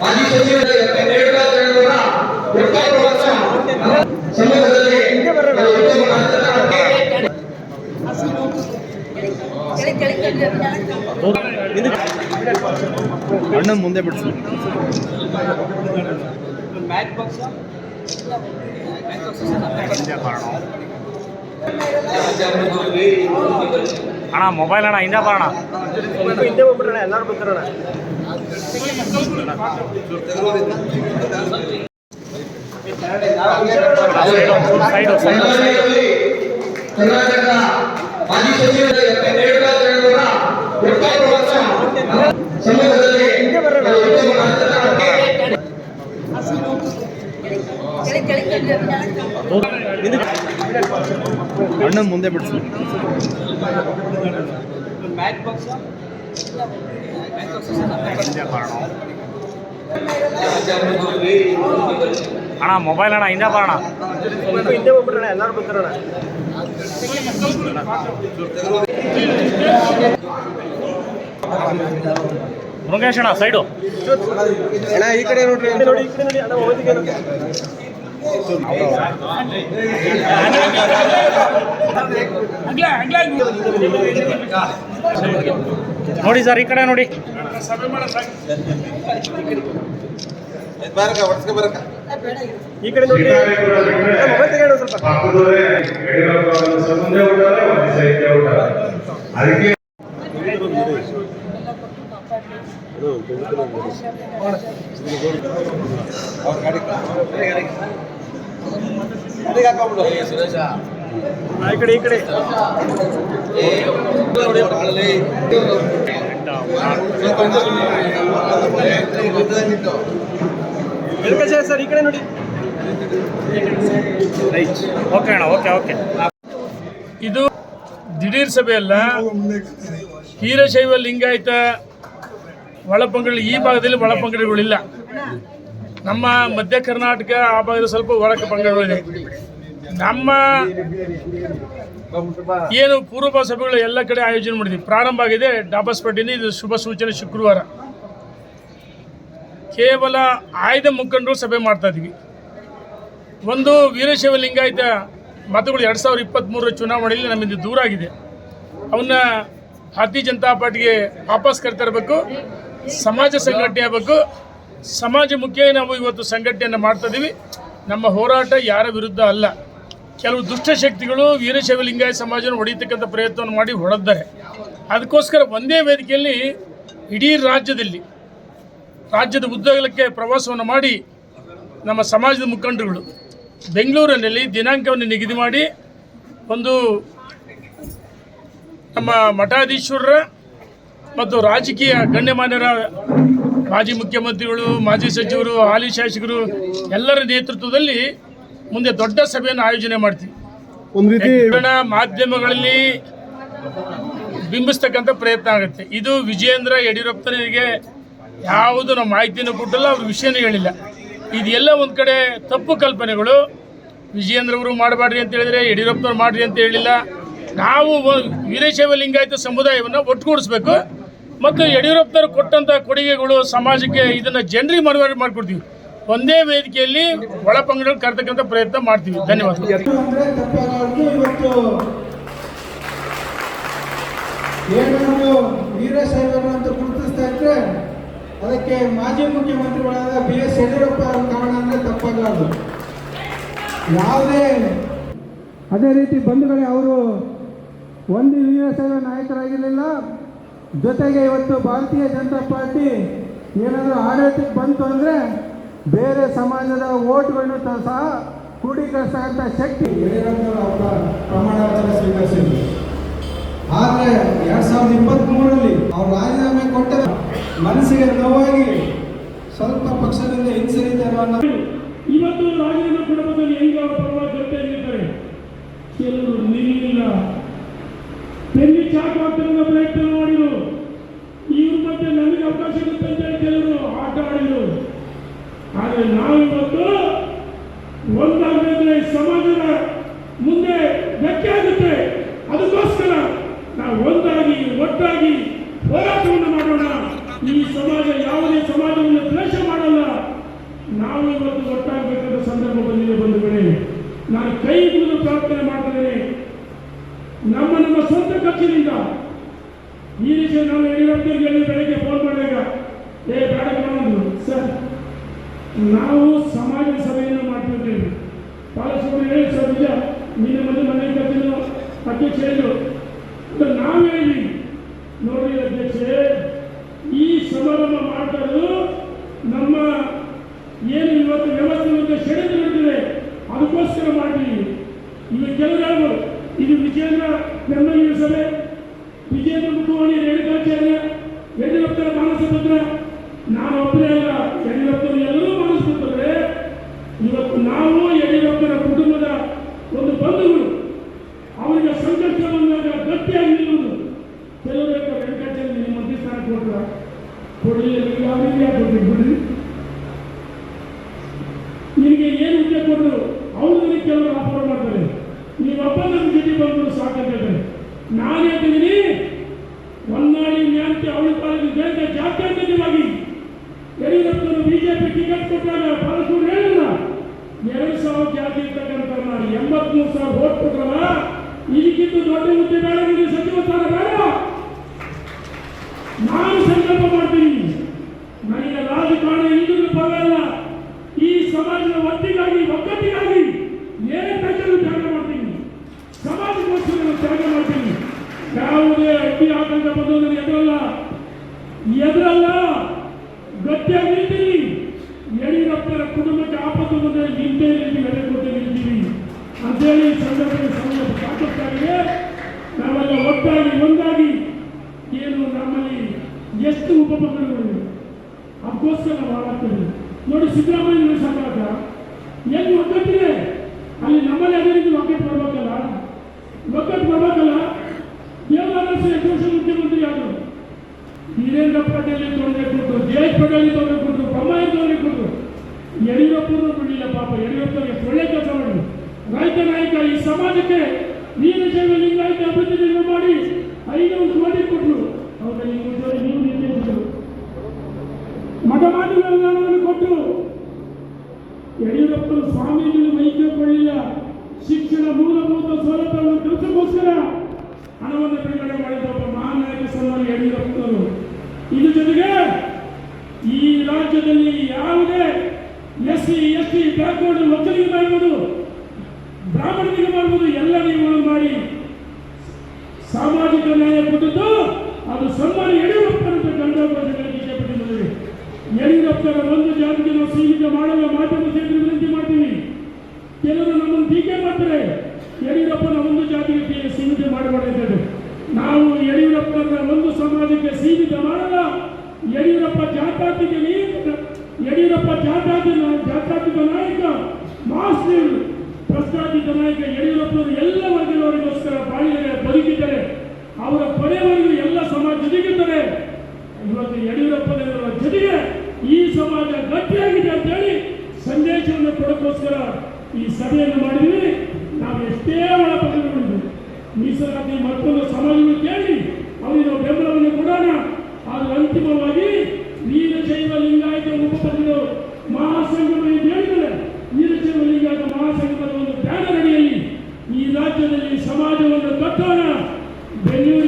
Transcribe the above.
ಮಾಜಿ ಸಚಿವ ಸಮಾಜದಲ್ಲಿ ಅಣ್ಣ ಮುಂದೆ ಬಿಡಿಸು ಮ್ಯಾಚ್ ಬಾಕ್ಸ್ ಮ್ಯಾಚ್ ಬಾಕ್ಸ್ ಎಲ್ಲರೂ ಬರ್ತಾರಣ ಸೈಡು ಸೈಡು ಕರ್ನಾಟಕ ಮಾಜಿ ಸಚಿವರ ಎಂ ಪಿ ರೇಣುಕಾಚಾರ್ಯವರ ಹುಟ್ಟುಹಬ್ಬದ ಅಣ್ಣ ಮುಂದೆ ಬಿಡಿಸಿ. ಅಣ್ಣ ಮೊಬೈಲ್ ಅಣ್ಣ ಹಿಂದೆ ಬರೋಣ. ಹಿಂದೆ ಹೋಗ್ಬಿಡೋಣ ಎಲ್ಲರೂ ಬರ್ತಾರಣ ಮುರುಗೇಶ್ ಅಣ್ಣ ಸೈಡು ಅಣ್ಣ ಈ ಕಡೆ ನೋಡ್ರಿ ನೋಡಿ ಈ ಕಡೆ ನೋಡಿ ಅಣ್ಣ ಹೋಗಿಗೆ ನೋಡಿ ಸರ್ ಈ ಕಡೆ ನೋಡಿ. ಈ ಕಡೆ ನೋಡಿ. ಗಾಡಿ ತೆಗೆಯೋಣ ಸ್ವಲ್ಪ ಹಾಕಿದ್ರೆ ಯಡಿಯೂರಪ್ಪ ಮುಂದೆ ಉಂಟಾರೆ ಒಂದು ಸೈಡ್ಗೆ ಉಂಟಾರೆ ಅದಕ್ಕೆ ಆ, ಕಡೆ ಈ ಕಡೆ. ವೆಂಕಟೇಶ ಸರ್ ಈ ಕಡೆ ನೋಡಿ. ಓಕೆ ಅಣ್ಣ ಓಕೆ ಓಕೆ. ಇದು ದಿಢೀರ್ ಸಭೆಯಲ್ಲ. ಹೀರಶೈವ ಲಿಂಗಾಯತ ಒಳಪಂಗಡಿ ಈ ಭಾಗದಲ್ಲಿ ಒಳಪಂಗಡಿಗಳಿಲ್ಲ. ನಮ್ಮ ಮಧ್ಯ ಕರ್ನಾಟಕ ಆ ಭಾಗದಲ್ಲಿ ಸ್ವಲ್ಪ ಒಳ ಪಂಗಡಗಳಿದೆ. ನಮ್ಮ ಏನು ಪೂರ್ವ ಸಭೆಗಳು ಎಲ್ಲ ಕಡೆ ಆಯೋಜನೆ ಮಾಡಿದ್ವಿ. ಪ್ರಾರಂಭ ಆಗಿದೆ ಡಾಬಾಸ್ಪೇಟೆಯಿಂದ ಇದು ಶುಭ ಸೂಚನೆ ಶುಕ್ರವಾರ. ಕೇವಲ ಆಯ್ದ ಮುಖಂಡರು ಸಭೆ ಮಾಡ್ತಾ ಇದ್ವಿ. ಒಂದು ವೀರಶೈವ ಲಿಂಗಾಯತ ಮತಗಳು ಎರಡು ಸಾವಿರದ ಇಪ್ಪತ್ತ್ಮೂರರ ಚುನಾವಣೆಯಲ್ಲಿ ನಮ್ಮಿಂದ ದೂರ ಆಗಿದೆ. ಅವನ್ನ ಭಾರತೀಯ ಜನತಾ ಪಾರ್ಟಿಗೆ ವಾಪಸ್ ಕರ್ತರಬೇಕು ಸಮಾಜ ಸಂಘಟನೆ ಆಗಬೇಕು. ಸಮಾಜ ಮುಖ್ಯ ನಾವು ಇವತ್ತು ಸಂಘಟನೆಯನ್ನು ಮಾಡ್ತಾ ಇದ್ದೀವಿ ನಮ್ಮ ಹೋರಾಟ ಯಾರ ವಿರುದ್ಧ ಅಲ್ಲ. ಕೆಲವು ದುಷ್ಟಶಕ್ತಿಗಳು ವೀರಶೈವ ಲಿಂಗಾಯತ ಸಮಾಜನ ಹೊಡಿತಕ್ಕಂಥ ಪ್ರಯತ್ನವನ್ನು ಮಾಡಿ ಹೊಡೆದ್ದಾರೆ ಅದಕ್ಕೋಸ್ಕರ ಒಂದೇ ವೇದಿಕೆಯಲ್ಲಿ ಇಡೀ ರಾಜ್ಯದಲ್ಲಿ, ರಾಜ್ಯದ ಉದ್ದಗಲಕ್ಕೆ ಪ್ರವಾಸವನ್ನು ಮಾಡಿ ನಮ್ಮ ಸಮಾಜದ ಮುಖಂಡರುಗಳು ಬೆಂಗಳೂರಿನಲ್ಲಿ ದಿನಾಂಕವನ್ನು ನಿಗದಿ ಮಾಡಿ ಒಂದು ನಮ್ಮ ಮಠಾಧೀಶ್ವರರ ಮತ್ತು ರಾಜಕೀಯ ಗಣ್ಯಮಾನ್ಯರ, ಮಾಜಿ ಮುಖ್ಯಮಂತ್ರಿಗಳು, ಮಾಜಿ ಸಚಿವರು, ಹಾಲಿ ಶಾಸಕರು ಎಲ್ಲರ ನೇತೃತ್ವದಲ್ಲಿ ಮುಂದೆ ದೊಡ್ಡ ಸಭೆಯನ್ನು ಆಯೋಜನೆ ಮಾಡ್ತೀವಿ. ಒಂದು ರೀತಿ ಮಾಧ್ಯಮಗಳಲ್ಲಿ ಬಿಂಬಿಸ್ತಕ್ಕಂಥ ಪ್ರಯತ್ನ ಆಗುತ್ತೆ. ಇದು ವಿಜಯೇಂದ್ರ ಯಡಿಯೂರಪ್ಪನಿಗೆ ಯಾವುದು ನಮ್ಮ ಮಾಹಿತಿಯನ್ನು ಕೊಟ್ಟಲ್ಲ ಅವ್ರ ವಿಷಯನೂ ಹೇಳಿಲ್ಲ. ಇದೆಲ್ಲ ಒಂದು ಕಡೆ ತಪ್ಪು ಕಲ್ಪನೆಗಳು. ವಿಜಯೇಂದ್ರ ಅವರು ಮಾಡಬಾರ್ರಿ ಅಂತ ಹೇಳಿದ್ರೆ ಯಡಿಯೂರಪ್ಪನವ್ರು ಮಾಡ್ರಿ ಅಂತ ಹೇಳಿಲ್ಲ. ನಾವು ವೀರಶೈವ ಲಿಂಗಾಯತ ಸಮುದಾಯವನ್ನು ಒಟ್ಟುಗೂಡಿಸ್ಬೇಕು. ಮತ್ತು ಯಡಿಯೂರಪ್ಪನವರು ಕೊಟ್ಟಂಥ ಕೊಡುಗೆಗಳು ಸಮಾಜಕ್ಕೆ ಇದನ್ನು ಜನರಿಗೆ ಮನವರಿ ಮಾಡಿಕೊಡ್ತೀವಿ. ಒಂದೇ ವೇದಿಕೆಯಲ್ಲಿ ಒಳಪಂಗಡಗಳು ಕರ್ತಕ್ಕಂಥ ಪ್ರಯತ್ನ ಮಾಡ್ತೀವಿ. ಧನ್ಯವಾದ ಅದಕ್ಕೆ ಮಾಜಿ ಮುಖ್ಯಮಂತ್ರಿಗಳಾದ ಬಿ ಎಸ್ ಯಡಿಯೂರಪ್ಪ ಅವರ ಕಾರಣ ಅಂದ್ರೆ ತಪ್ಪಾಗಲಾರದು ಯಾವುದೇ ಅದೇ ರೀತಿ ಬಂಧುಗಳೇ, ಅವರು ಒಂದು ವೀರಶೈವ ನಾಯಕರಾಗಿರಲಿಲ್ಲ. ಜೊತೆಗೆ ಇವತ್ತು ಭಾರತೀಯ ಜನತಾ ಪಾರ್ಟಿ ಏನಾದರೂ ಆಡಳಿತಕ್ಕೆ ಬಂತು ಅಂದರೆ ಬೇರೆ ಸಮಾಜದ ಓಟ್ಗಳನ್ನು ಸಹ ಕ್ರೋಢೀಕರಿಸ್ತಕ್ಕಂಥ ಶಕ್ತಿ. ಪ್ರಮಾಣ ವಚನ ಸ್ವೀಕರಿಸಿದ್ರು. ಆದರೆ ಎರಡು ಸಾವಿರದ ಇಪ್ಪತ್ತ್ಮೂರರಲ್ಲಿ ಅವ್ರು ರಾಜೀನಾಮೆ ಕೊಟ್ಟ ಮನಸ್ಸಿಗೆ ನೋವಾಗಿ ಸ್ವಲ್ಪ ಪಕ್ಷದಿಂದ ಹಿಂಸರಿದ್ದಾರೆ ಅನ್ನೋ ಈ ಸಮಾಜದ ಮುಂದೆ ಧಕ್ಕೆ ಆಗುತ್ತೆ. ಅದಕ್ಕೋಸ್ಕರ ನಾವು ಒಂದಾಗಿ, ಒಟ್ಟಾಗಿ ಹೋರಾಟವನ್ನು ಮಾಡೋಣ. ಈ ಸಮಾಜ ಯಾವುದೇ ಸಮಾಜವನ್ನು ದ್ವೇಷ ಮಾಡಲ್ಲ. ನಾವು ಇವತ್ತು ಒಟ್ಟಾಗಬೇಕಾದ ಸಂದರ್ಭ ಬಂದಿದೆ ಬಂಧುಗಳೇ ನಾನು ಕೈ ಮುಗಿದು ಪ್ರಾರ್ಥನೆ ಮಾಡ್ತೇನೆ. ನಮ್ಮ ನಮ್ಮ ಸ್ವಂತ ಖರ್ಚಿನಿಂದ ಈ ರೀತಿ ನಾನು ಯಡಿಯೂರಪ್ಪನಿಗೆ ಬೆಳಗ್ಗೆ ಫೋನ್ ಮಾಡಿದಾಗ, ಏ, ಬೇಡ ಸರ್, ನಾವು ಸಮಾಜ ನೋಡಿ ಅಧ್ಯಕ್ಷೆ ಈ ಸಮಾರಂಭ ಮಾಡ್ತಾರೆ ನಮ್ಮ ಏನು ಇವತ್ತು ವ್ಯವಸ್ಥೆ ಷಡ್ಯಂತ್ರ ನಡೆದಿದೆ, ಅದಕ್ಕೋಸ್ಕರ ಮಾಡಿ ಇನ್ನು ಕೆಲವರು ಇದು ವಿಜೇಂದ್ರ ಬೆಂಬಲಿಗ ಸಭೆ. ವಿಜೇಂದ್ರ ಮುಖವಾಣಿ ರೇಣುಕಾಚಾರ್ಯ ಯಡಿಯೂರಪ್ಪರ ಮಾನಸ ಪತ್ರ ನಾನು ಒಬ್ಬರೇ ಅಲ್ಲ ಯಡಿಯೂರಪ್ಪರು ಎಲ್ಲರೂ ಮಾನಸ ಪತ್ರವೇ ಇವತ್ತು ನಾವು ಯಡಿಯೂರಪ್ಪರ ಕುಟುಂಬದ ಒಂದು ಬಂಧುಗಳು ಅವರಿಗೆ ಸಂಕಷ್ಟ ಬಂದಾಗ ಗಟ್ಟಿಯಾಗಿ ನಿಲ್ಲುವುದು ಕೆಲವರು ಹೇಳ್ತಾರೆ, ವೆಂಕಟಾಚಾರ್ಯ ನಿಮ್ಮ ಮಂತ್ರಿ ಸ್ಥಾನ ಕೊಟ್ಟರ ಕೊಡಲಿ ಅವರಿಗೆ ಯಾಕೆ ಕೊಡ್ತೀವಿ ಬಿಡ್ರಿ ನಿನಗೆ ಏನು ಹುದ್ದೆ ಕೊಟ್ಟರು ಅವ್ರು ನನಗೆ ಕೆಲವರು ಆಫರ್ ಮಾಡ್ತಾರೆ ನೀವಪ್ಪ ನಮ್ಮ ಜೊತೆ ಅಂತ ಹೇಳ್ತಾರೆ ನಾನು ಹೇಳ್ತಿದ್ದೀನಿ ಹೊನ್ನಾಳಿ ನ್ಯಾಂತಿ ಅವಳ ಕಾಲದಲ್ಲಿ ದೇಶ ಜಾತ್ಯತೀತವಾಗಿ ಯಡಿಯೂರಪ್ಪನವರು ಬಿಜೆಪಿ ಟಿಕೆಟ್ ಕೊಟ್ಟಾಗ ಬಾಲಸೂರು ಹೇಳಿಲ್ಲ ಎರಡು ಸಾವಿರ ಜಾತಿ ಇರ್ತಕ್ಕಂಥ ಎಂಬತ್ಮೂರು ಸಾವಿರ ಓಟ್ ಕೊಟ್ರಲ್ಲ, ಇದಕ್ಕಿಂತ ದೊಡ್ಡ ಹುದ್ದೆ ಬೇಡ ಸಿದ್ದರಾಮಯ್ಯ ಸರ್ಕಾರ ಎಲ್ಲಿ ಒಗ್ಗಟ್ಟಿದೆ? ಅಲ್ಲಿ ನಮ್ಮಲ್ಲಿ ಅದೇ ರೀತಿ ಒಗ್ಗಟ್ಟು ಬರಬೇಕಲ್ಲ? ಒಗ್ಗಟ್ಟು ಬರಬೇಕಲ್ಲ? ದೇವರಾಜ ವರ್ಷ ಮುಖ್ಯಮಂತ್ರಿ ಆದರು ವೀರೇಂದ್ರ ಪಟೇಲ್ ತೊಂದರೆ ಕೊಟ್ಟರು ಜಯೇಶ್ ಪಟೇಲ್ ತೊಂದರೆ ಕೊಟ್ಟರು ಬೊಮ್ಮಾಯಿ ತೊಂದರೆ ಕೊಟ್ಟರು ಯಡಿಯೂರಪ್ಪನೂ ಬಿಡಲಿಲ್ಲ ಪಾಪ. ಯಡಿಯೂರಪ್ಪಗೆ ಒಳ್ಳೆ ಕೆಲಸ ಮಾಡಿದ್ರು. ರೈತ ನಾಯಕ, ಈ ಸಮಾಜಕ್ಕೆ ವೀರಶೈವ ಲಿಂಗಾಯತ ಅಭಿವೃದ್ಧಿ ಮಾಡಿ ಐನೂರು ಕೋಟಿ ಕೊಟ್ಟರು ಅವರಲ್ಲಿ ನೀವು ನೀವು ನಿರ್ದೇಶಿಸಿದರು ಮಠ ಮಾಟುಗಳನ್ನು ಕೊಟ್ಟು ಯಡಿಯೂರಪ್ಪನ ಸ್ವಾಮೀಜಿಗಳು ಕೊಡಲಿಲ್ಲ ಶಿಕ್ಷಣ ಮೂಲಭೂತ ಸೌಲಭ್ಯವನ್ನು ಕೆಲಸಕ್ಕೋಸ್ಕರ ಹಣವನ್ನು ಬಿಡುಗಡೆ ಮಾಡಿದ ಒಬ್ಬ ಮಹಾನಾಯಕ ನಾಯಕ ಸನ್ಮಾನ ಯಡಿಯೂರಪ್ಪನವರು. ಇದ್ರ ಜೊತೆಗೆ ಈ ರಾಜ್ಯದಲ್ಲಿ ಯಾವುದೇ S C S T backward ಒಕ್ಕಲಿಗೆ ಮಾಡ್ಬೋದು ಬ್ರಾಹ್ಮಣರಿಗೆ ಮಾಡ್ಬೋದು, ಎಲ್ಲ ನಿಯಮಗಳು ಮಾಡಿ. ಸಾಮಾಜಿಕ ನ್ಯಾಯ ಕೊಟ್ಟದ್ದು ಅದು ಸನ್ಮಾನ ಯಡಿಯೂರಪ್ಪನ ಗಂಡ ಬಿಜೆಪಿ ಬಂದಿದೆ ಯಡಿಯೂರಪ್ಪರ ಒಂದು ಜಾತಿಗೆ ನಾವು ಸೀಮಿತ ಮಾಡಲು ಮಾಧ್ಯಮ ಕ್ಷೇತ್ರ ವಿನಂತಿ ಮಾಡ್ತೀವಿ ಕೆಲವರು ನಮ್ಮನ್ನು ಟೀಕೆ ಮಾಡ್ತಾರೆ ಯಡಿಯೂರಪ್ಪನ ಒಂದು ಜಾತಿಗೆ ಟೀ- ಸೀಮಿತ ಮಾಡಬಾರ್ದು ನಾವು ಯಡಿಯೂರಪ್ಪನ ಒಂದು ಸಮಾಜಕ್ಕೆ ಸೀಮಿತ ಮಾಡಲ್ಲ ಯಡಿಯೂರಪ್ಪ ಜಾತ್ಯಾತೀತ ಯಡಿಯೂರಪ್ಪ ಜಾತ್ಯಾತೀತ ಜಾತ್ಯಾತೀತ ನಾಯಕ ಮಾಸ್ ಲೀಡರ್ ಪ್ರಸ್ತಾಪಿತ ನಾಯಕ ಯಡಿಯೂರಪ್ಪನವರು ಎಲ್ಲ ವರ್ಗದವರಿಗೋಸ್ಕರ ಬಾಳಿದರೆ ಬದುಕಿದ್ದಾರೆ. ಅವರ ಕೊನೆವರೆಗೂ ಎಲ್ಲ ಸಮಾಜ ಜೊತೆಗಿದ್ದಾರೆ ಇವತ್ತು ಯಡಿಯೂರಪ್ಪನವರ ಜೊತೆಗೆ ಈ ಸಮಾಜ ಗಟ್ಟಿಯಾಗಿದೆ ಅಂತ ಹೇಳಿ ಸಂದೇಶವನ್ನು ಕೊಡೋಕ್ಕೋಸ್ಕರ ಈ ಸಭೆಯನ್ನು